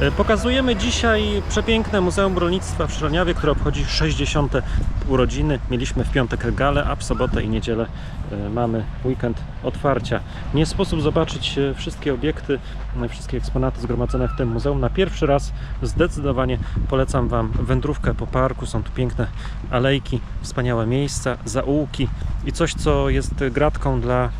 E, Pokazujemy dzisiaj przepiękne Muzeum Rolnictwa w Szroniawie, które obchodzi 60. urodziny. Mieliśmy w piątek galę, a w sobotę i niedzielę e, mamy weekend otwarcia. Nie sposób zobaczyć e, wszystkie obiekty, wszystkie eksponaty zgromadzone w tym muzeum. Na pierwszy raz zdecydowanie polecam Wam wędrówkę po parku. Są tu piękne alejki, wspaniałe miejsca, zaułki i coś, co jest gratką dla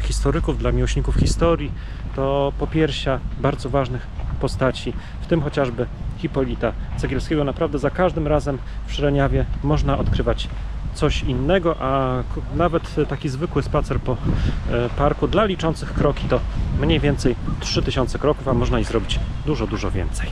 historyków, dla miłośników historii, to popiersia bardzo ważnych postaci, w tym chociażby Hipolita Cegielskiego. Naprawdę za każdym razem w Szreniawie można odkrywać coś innego, a nawet taki zwykły spacer po e, parku dla liczących kroki to mniej więcej 3000 kroków, a można ich zrobić dużo, dużo więcej.